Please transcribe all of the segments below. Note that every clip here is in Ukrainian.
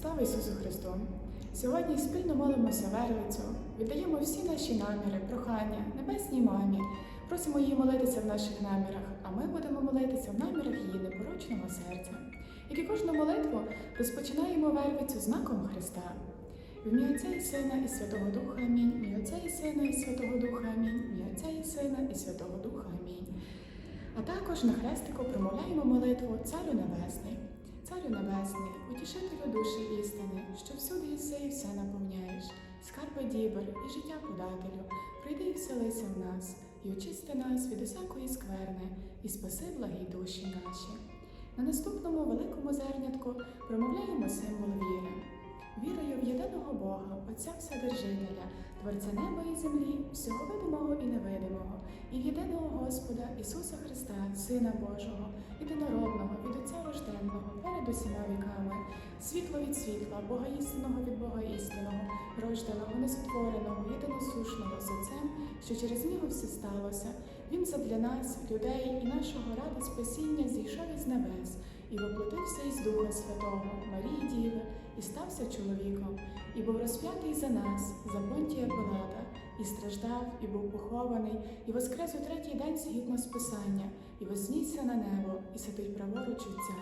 Слава Ісусу Христу! Сьогодні спільно молимося Вервицю, віддаємо всі наші наміри, прохання небесній мамі, просимо її молитися в наших намірах, а ми будемо молитися в намірах її непорочного серця. Як і кожну молитву розпочинаємо Вервицю знаком Христа. В ім'я Отця і Сина і Святого Духа Амінь. В ім'я Отця і Сина і Святого Духа Амінь. В ім'я Отця і Сина і Святого Духа Амінь. А також на хрестику промовляємо молитву Царю Небесний. Царю Небесний, утішителю душі істини, що всюди єси і все наповняєш, скарби дібр і життя подателю, прийди і вселися в нас, і очисти нас від усякої скверни, і спаси благі душі наші. На наступному великому зернятку промовляємо символ віри. Вірою в єдиного Бога, Отця Вседержителя, Творця неба і землі, всього видимого і невидимого, і в єдиного Господа Ісуса Христа, Сина Божого, єдинородного, від Отця рожденного, перед усіма віками, світло від світла, Бога істинного від Бога істинного, рожденого, несотвореного, єдиносушного з Отцем, що через нього все сталося. Він задля нас, людей і нашого ради спасіння зійшов із небес і воплотився із Духа Святого, Марії Діви, і стався чоловіком, і був розп'ятий за нас, за Понтія Пилата, і страждав, і був похований, і воскрес у третій день згідно з Писання, і вознісся на небо, і сидить праворуч Отця.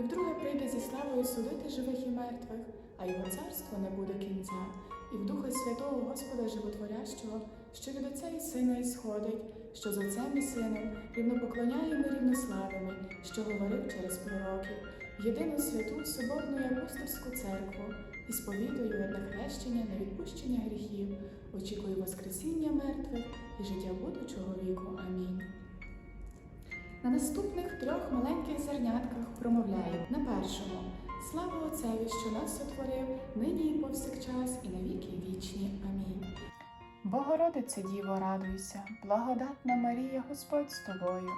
І вдруге прийде зі славою судити живих і мертвих, а його царство не буде кінця, і в Духа Святого Господа Животворящого, що від Отця і Сина ісходить, що з Отцем і Сином рівнопоклоняємо і рівнославимо, що говорив через пророків, в єдину святу Соборну апостольську церкву, і сповідую одне хрещення на відпущення гріхів, очікую Воскресіння мертвих і життя будучого віку. Амінь. На наступних трьох маленьких зернятках промовляє на першому слава Отцеві, що нас сотворив, нині і повсякчас, і навіки вічні. Амінь. Богородице Діво, радуйся, благодатна Марія, Господь з тобою,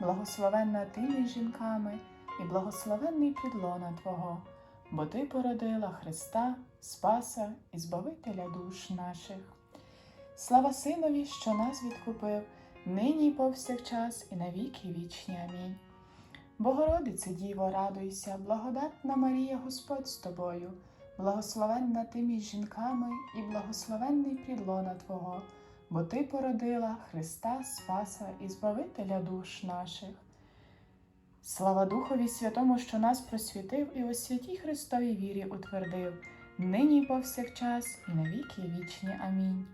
благословенна ти між жінками, і благословенний підлона Твого, бо Ти породила Христа, Спаса і Збавителя душ наших. Слава Синові, що нас відкупив, нині й повсякчас, і навіки вічні. Амінь. Богородице Діво, радуйся, благодатна Марія, Господь з тобою, благословенна ти між жінками, і благословенний підлона Твого, бо Ти породила Христа, Спаса і Збавителя душ наших. Слава Духові Святому, що нас просвітив і у святій Христовій вірі утвердив, нині й повсякчас, і навіки вічні. Амінь.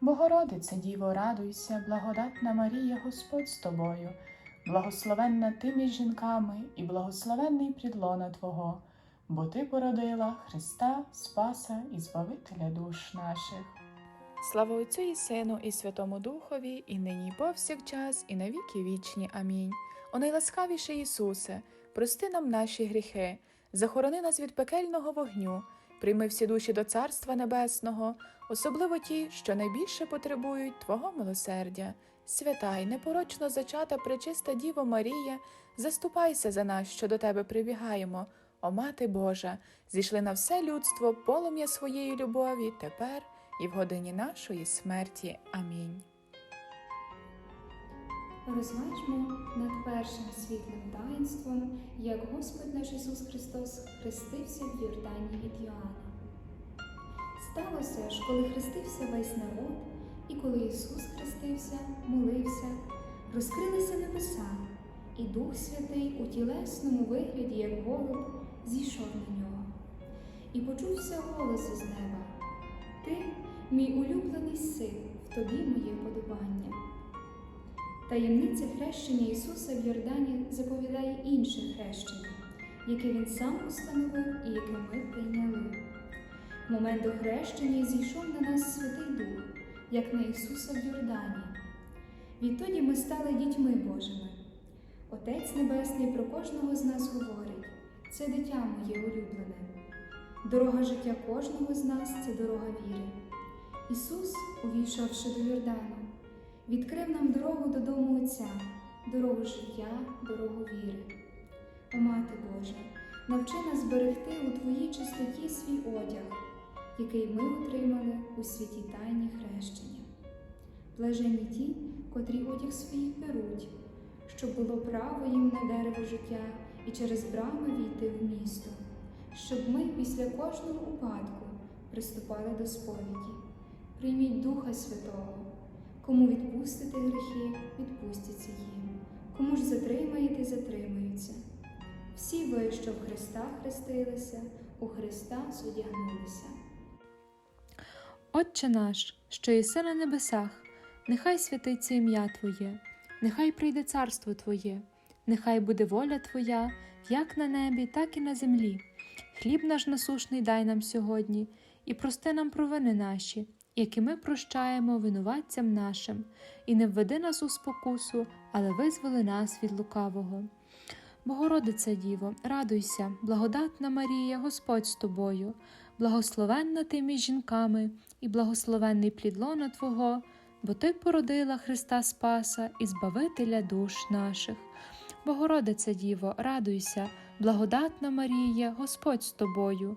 Богородице Діво, радуйся, благодатна Марія, Господь з тобою, благословенна ти між жінками, і благословенний підлона Твого, бо Ти породила Христа, Спаса і Збавителя душ наших. Слава Отцю і Сину, і Святому Духові, і нині, і повсякчас, і навіки вічні. Амінь. О найласкавіший Ісусе, прости нам наші гріхи, захорони нас від пекельного вогню, прийми всі душі до Царства Небесного, особливо ті, що найбільше потребують Твого милосердя. Свята й непорочно зачата пречиста Діво Марія, заступайся за нас, що до Тебе прибігаємо. О Мати Божа, зійшли на все людство полум'я своєї любові тепер і в годині нашої смерті. Амінь. Розважмо над першим світлим таїнством, як Господь наш Ісус Христос хрестився в Йордані від Йоанна. Сталося ж, коли хрестився весь народ, і коли Ісус хрестився, молився, розкрилися небеса, і Дух Святий у тілесному вигляді, як голуб, зійшов на нього. І почувся голос із неба: Ти, мій улюблений син, в тобі моє подобання. Таємниця хрещення Ісуса в Йордані заповідає інше хрещення, яке Він сам установив і яке ми прийняли. В момент хрещення зійшов на нас Святий Дух, як на Ісуса в Йордані. Відтоді ми стали дітьми Божими. Отець Небесний про кожного з нас говорить: це дитя моє улюблене. Дорога життя кожного з нас це дорога віри. Ісус, увійшовши до Йордану, відкрив нам дорогу додому Отця, дорогу життя, дорогу віри. О Мати Божа, навчи нас берегти у Твоїй чистоті свій одяг, який ми отримали у святій тайні хрещення. Блаженні ті, котрі одяг своїх беруть, щоб було право їм на дерево життя і через брами війти в місто, щоб ми після кожного упадку приступали до сповіді. Прийміть Духа Святого. Кому відпустите гріхи, відпустяться їм. Кому ж затримаєте, затримаються. Всі ви, що в Христа хрестилися, у Христа зодягнулися. Отче наш, що єси на небесах, нехай святиться ім'я Твоє, нехай прийде царство Твоє, нехай буде воля Твоя, як на небі, так і на землі. Хліб наш насушний дай нам сьогодні, і прости нам провини наші, які ми прощаємо винуватцям нашим, і не введи нас у спокусу, але визволи нас від лукавого. Богородице Діво, радуйся, благодатна Марія, Господь з тобою, благословенна ти між жінками, і благословенний плід лона Твого, бо Ти породила Христа Спаса і Збавителя душ наших. Богородице Діво, радуйся, благодатна Марія, Господь з тобою,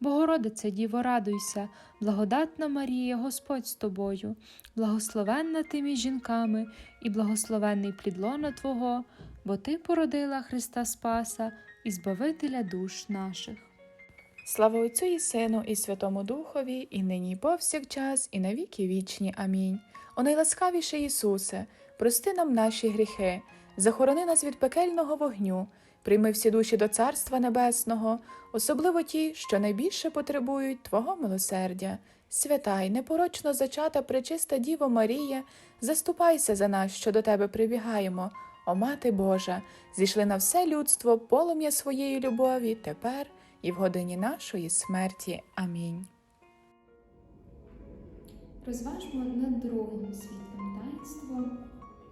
Богородице Діво, радуйся, благодатна Марія, Господь з тобою, благословенна ти між жінками, і благословенний плід лона Твого, бо Ти породила Христа Спаса і Збавителя душ наших. Слава Отцю і Сину, і Святому Духові, і нині, і повсякчас, і на віки вічні. Амінь. О найласкавіший Ісусе, прости нам наші гріхи, захорони нас від пекельного вогню, прийми всі душі до Царства Небесного, особливо ті, що найбільше потребують Твого милосердя. Свята й непорочно зачата пречиста Діво Марія, заступайся за нас, що до Тебе прибігаємо. О Мати Божа, зійшли на все людство полум'я своєї любові тепер і в годині нашої смерті. Амінь. Розважмо над другим світлим таїнством,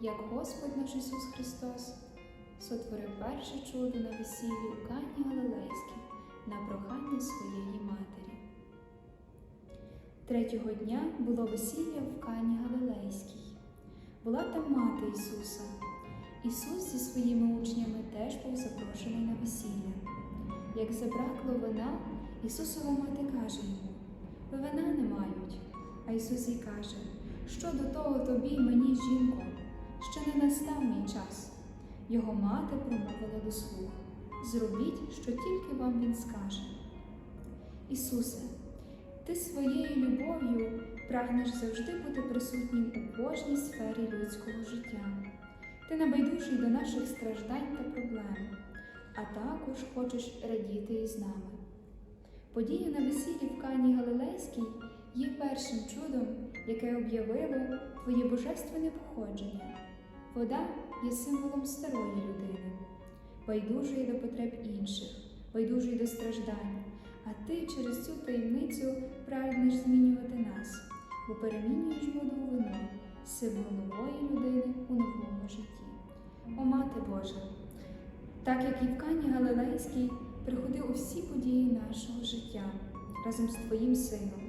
як Господь наш Ісус Христос сотворив перше чудо на весіллі у Кані Галилейській на прохання своєї матері. Третього дня було весілля в Кані Галилейській. Була там мати Ісуса. Ісус зі своїми учнями теж був запрошений на весілля. Як забракло вина, Ісусова мати каже йому: Ви вина не мають. А Ісус їй каже, що до того тобі мені, жінко, ще не настав мій час. Його мати промовила до слуг зробіть, що тільки вам він скаже. Ісусе, ти своєю любов'ю прагнеш завжди бути присутнім у кожній сфері людського життя. Ти небайдужий до наших страждань та проблем, а також хочеш радіти із нами. Подія на весіллі в Кані Галилейській є першим чудом, яке об'явило твоє божественне походження. Вода є символом старої людини, байдужої до потреб інших, байдужої до страждань, а ти через цю таємницю прагнеш змінювати нас, бо перемінюєш воду вино, символ нової людини у новому житті. О Мати Божа, так як і в Кані Галилейській приходив у всі події нашого життя разом з Твоїм сином.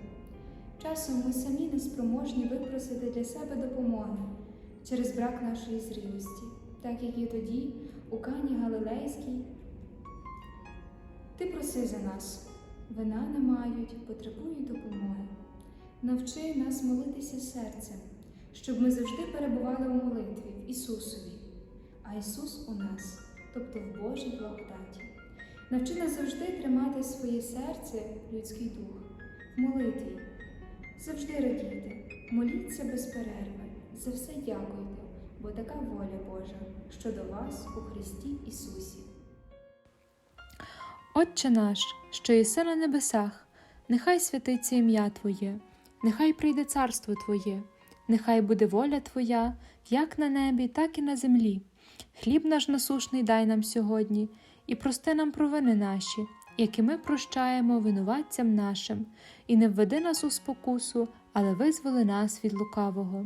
Часом ми самі не спроможні випросити для себе допомоги через брак нашої зрілості, так як і тоді у Кані Галилейській. Ти проси за нас, вина не мають, потребують допомоги. Навчи нас молитися серцем, щоб ми завжди перебували у молитві в Ісусові, а Ісус у нас, тобто в Божій благодаті. Навчи нас завжди тримати своє серце, людський дух, в молитві, завжди радійте, моліться без перерви, за все дякуйте, бо така воля Божа щодо вас у Христі Ісусі. Отче наш, що єси на небесах, нехай святиться ім'я Твоє, нехай прийде царство Твоє, нехай буде воля Твоя, як на небі, так і на землі. Хліб наш насушний дай нам сьогодні, і прости нам провини наші, які ми прощаємо винуватцям нашим, і не введи нас у спокусу, але визволи нас від лукавого.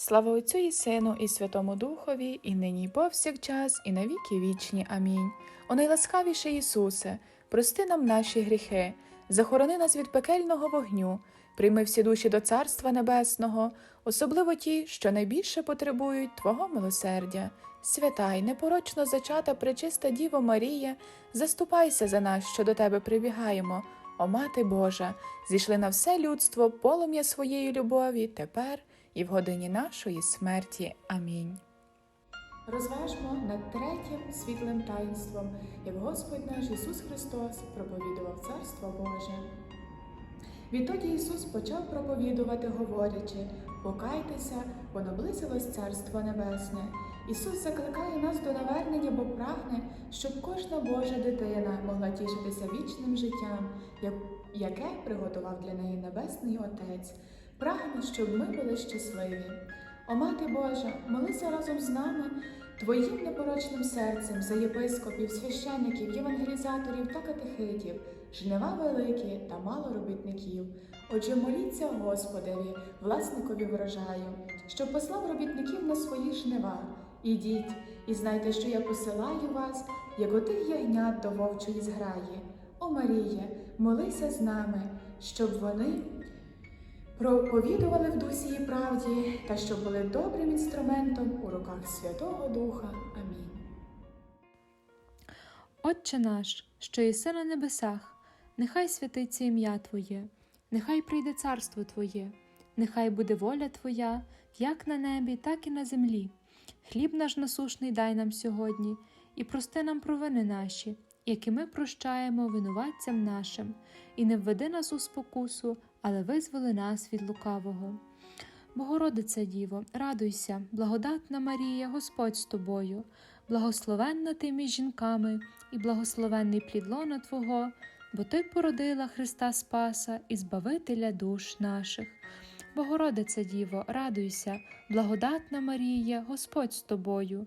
Слава Отцю і Сину, і Святому Духові, і нині, і повсякчас, і на віки вічні. Амінь. О найласкавіше Ісусе, прости нам наші гріхи, захорони нас від пекельного вогню, прийми всі душі до Царства Небесного, особливо ті, що найбільше потребують Твого милосердя. Свята й непорочно зачата пречиста Діво Марія, заступайся за нас, що до Тебе прибігаємо. О Мати Божа, зійшли на все людство полум'я своєї любові тепер і в годині нашої смерті. Амінь. Розважмо над третім світлим таїнством, як Господь наш Ісус Христос проповідував Царство Боже. Відтоді Ісус почав проповідувати, говорячи: Покайтеся, бо наблизилось Царство Небесне. Ісус закликає нас до навернення, бо прагне, щоб кожна Божа дитина могла тішитися вічним життям, яке приготував для неї Небесний Отець. Прагне, щоб ми були щасливі. О Мати Божа, молися разом з нами Твоїм непорочним серцем за єпископів, священиків, євангелізаторів та катехитів, жнива великі та мало робітників. Отже, моліться Господеві, власникові врожаю, щоб послав робітників на свої жнива. Ідіть і знайте, що я посилаю вас, як отих ягнят до вовчої зграї. О Маріє, молися з нами, щоб вони проповідували в дусі і правді, та щоб були добрим інструментом у руках Святого Духа. Амінь. Отче наш, що єси на небесах, нехай святиться ім'я Твоє, нехай прийде царство Твоє, нехай буде воля Твоя, як на небі, так і на землі. Хліб наш насушний дай нам сьогодні, і прости нам провини наші, які ми прощаємо винуватцям нашим, і не введи нас у спокусу, але визволи нас від лукавого. Богородиця Діво, радуйся, благодатна Марія, Господь з тобою, благословенна ти між жінками, і благословенний плід лона Твого, бо Ти породила Христа Спаса і Збавителя душ наших. Богородиця Діво, радуйся, благодатна Марія, Господь з тобою,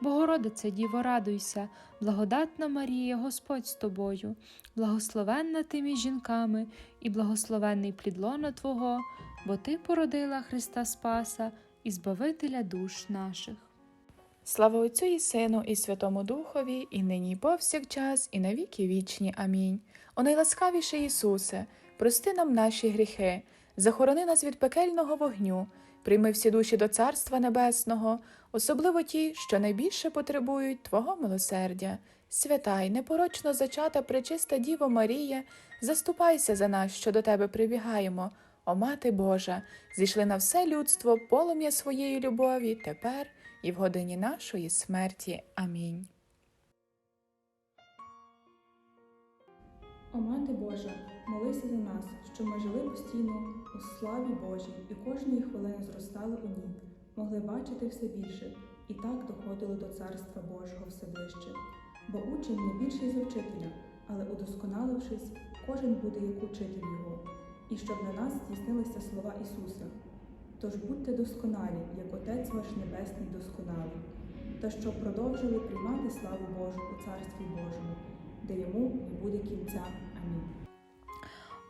Богородиця Діво, радуйся, благодатна Марія, Господь з тобою, благословенна ти між жінками, і благословенний плід лона Твого, бо Ти породила Христа Спаса і Збавителя душ наших. Слава Отцю і Сину, і Святому Духові, і нині, і повсякчас, і на віки вічні. Амінь. О найласкавіший Ісусе, прости нам наші гріхи, захорони нас від пекельного вогню, прийми всі душі до Царства Небесного, особливо ті, що найбільше потребують Твого милосердя. Свята й непорочно зачата пречиста Діво Марія, заступайся за нас, що до Тебе прибігаємо. О Мати Божа, зійшли на все людство полум'я своєї любові тепер і в годині нашої смерті. Амінь. О Мати Божа, молися за нас, щоб ми жили постійно у славі Божій і кожної хвилини зростали у ній, могли бачити все більше і так доходили до Царства Божого все ближче. Бо учень не більший за вчителя, але удосконалившись, кожен буде як учитель його, і щоб на нас здійснилися слова Ісуса. Тож будьте досконалі, як Отець ваш Небесний досконалий, та щоб продовжили приймати славу Божу у Царстві Божому, де йому не буде кінця. Амінь.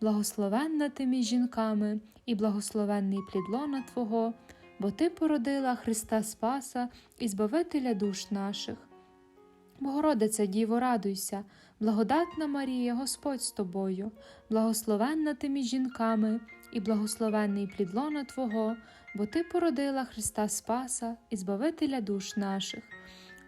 благословенна ти між жінками, і благословенний плід лона Твого, бо Ти породила Христа Спаса і Збавителя душ наших. Богородиця Діво, радуйся, благодатна Марія, Господь з тобою, благословенна ти між жінками, і благословенний плід лона Твого, бо Ти породила Христа Спаса і Збавителя душ наших.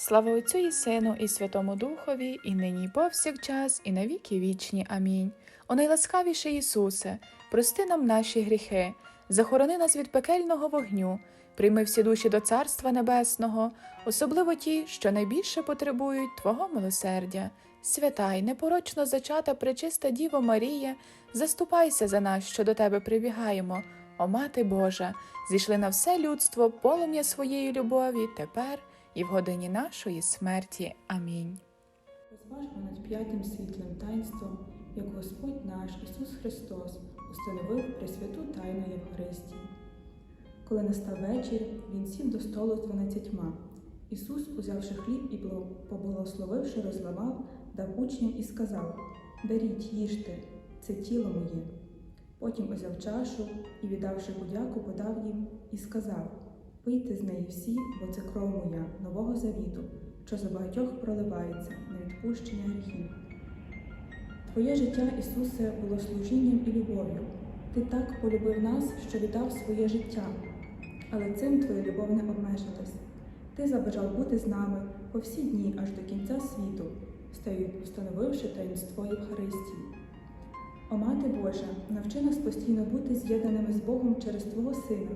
Слава Отцю і Сину, і Святому Духові, і нині, і повсякчас, і на віки вічні. Амінь. О найласкавіший Ісусе, прости нам наші гріхи, захорони нас від пекельного вогню, прийми всі душі до Царства Небесного, особливо ті, що найбільше потребують Твого милосердя. Свята й непорочно зачата пречиста Діво Марія, заступайся за нас, що до Тебе прибігаємо. О Мати Божа, зійшли на все людство полум'я своєї любові тепер і в годині нашої смерті. Амінь. Розважмо над п'ятим світлим таїнством, як Господь наш Ісус Христос установив пресвяту тайну Євхаристії. Коли настав вечір, Він сів до столу з дванадцятьма. Ісус, узявши хліб і поблагословивши, розламав, дав учням і сказав: Беріть, їжте, це тіло моє. Потім узяв чашу і, віддавши подяку, подав їм і сказав: Пийте з неї всі, бо це кров моя, нового завіту, що за багатьох проливається на відпущення гріхів. Твоє життя, Ісусе, було служінням і любов'ю. Ти так полюбив нас, що віддав своє життя, але цим твоя любов не обмежилась. Ти забажав бути з нами по всі дні аж до кінця світу, встановивши таїнство Євхаристії. О Мати Божа, навчи нас постійно бути з'єднаними з Богом через Твого Сина,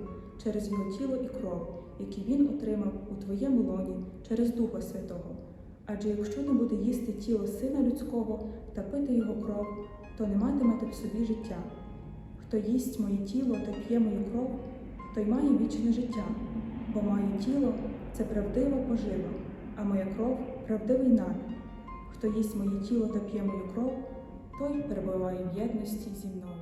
через Його тіло і кров, які Він отримав у Твоєму лоні через Духа Святого. Адже якщо не буде їсти тіло Сина Людського та пити Його кров, то не матимете в собі життя. Хто їсть моє тіло та п'є мою кров, той має вічне життя, бо моє тіло це правдива пожива, а моя кров правдивий намір. Хто їсть моє тіло та п'є мою кров, той перебуває в єдності зі мною.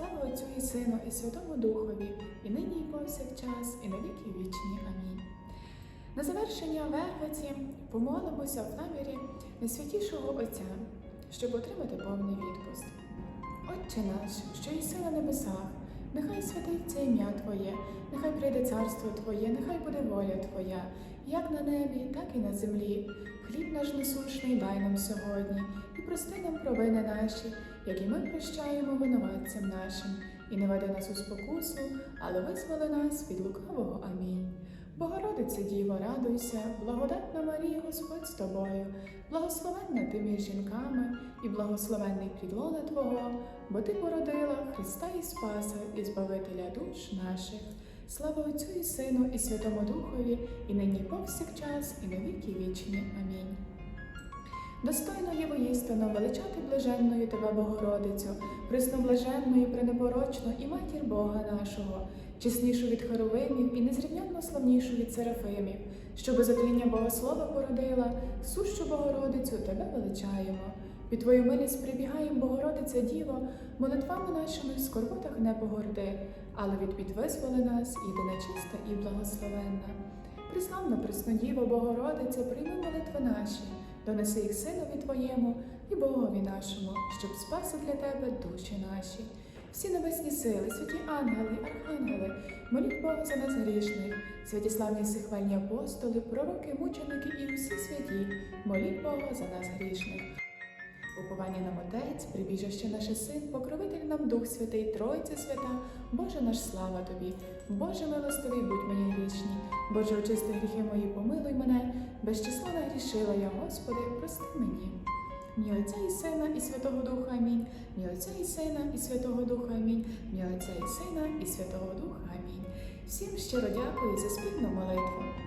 Слава Отцю і Сину, і Святому Духові, і нині, і повсякчас, і на віки вічні. Амінь. На завершення Вервиці помолимося в намірі найсвятішого Отця, щоб отримати повний відпуск. Отче наш, що єси на небесах, нехай святиться ім'я Твоє, нехай прийде царство Твоє, нехай буде воля Твоя, як на небі, так і на землі. Хліб наш насущний дай нам сьогодні, і прости нам провини наші, як і ми прощаємо винуватцям нашим, і не веди нас у спокусу, але визволи нас від лукавого. Амінь. Богородице Діво, радуйся, благодатна Марія, Господь з тобою, благословенна ти між жінками, і благословенний підлона Твого, бо Ти породила Христа і Спаса, і Збавителя душ наших. Слава Отцю і Сину, і Святому Духові, і нині повсякчас, і на віки вічні. Амінь. Достойно є воістину величати блаженною тебе, Богородицю, пресноблаженною, пренепорочну і матір Бога нашого, чеснішу від хоровимів і незрівнянно славнішу від серафимів, що без отління Богослова породила, сущу Богородицю тебе величаємо. Під твою милість прибігаєм, Богородиця Діво, молитвами нашими в скорботах не погорди, але від бід визволи нас, єдина чиста і благословенна. Приславна Преснодіво, Богородице, прийми молитви наші, донеси їх Синові Твоєму і Богові нашому, щоб спаси для Тебе душі наші. Всі небесні сили, святі ангели, архангели, моліть Бога за нас грішних, святі славні сихвальні апостоли, пророки, мученики і усі святі, моліть Бога за нас грішних. Уповання нам Отець, прибіжище наше Син, покровитель нам Дух Святий, Тройця Свята, Боже наш слава Тобі, Боже милостивий, будь мені грішні, Боже, очисти гріхи мої, помилуй мене, без числа нагрішила я, Господи, прости мені. Мій Отця і Сина, і Святого Духа Амінь. Мій Отця і Сина, і Святого Духа Амінь. Мій Отця і Сина, і Святого Духа Амінь. Всім щиро дякую за спільну молитву.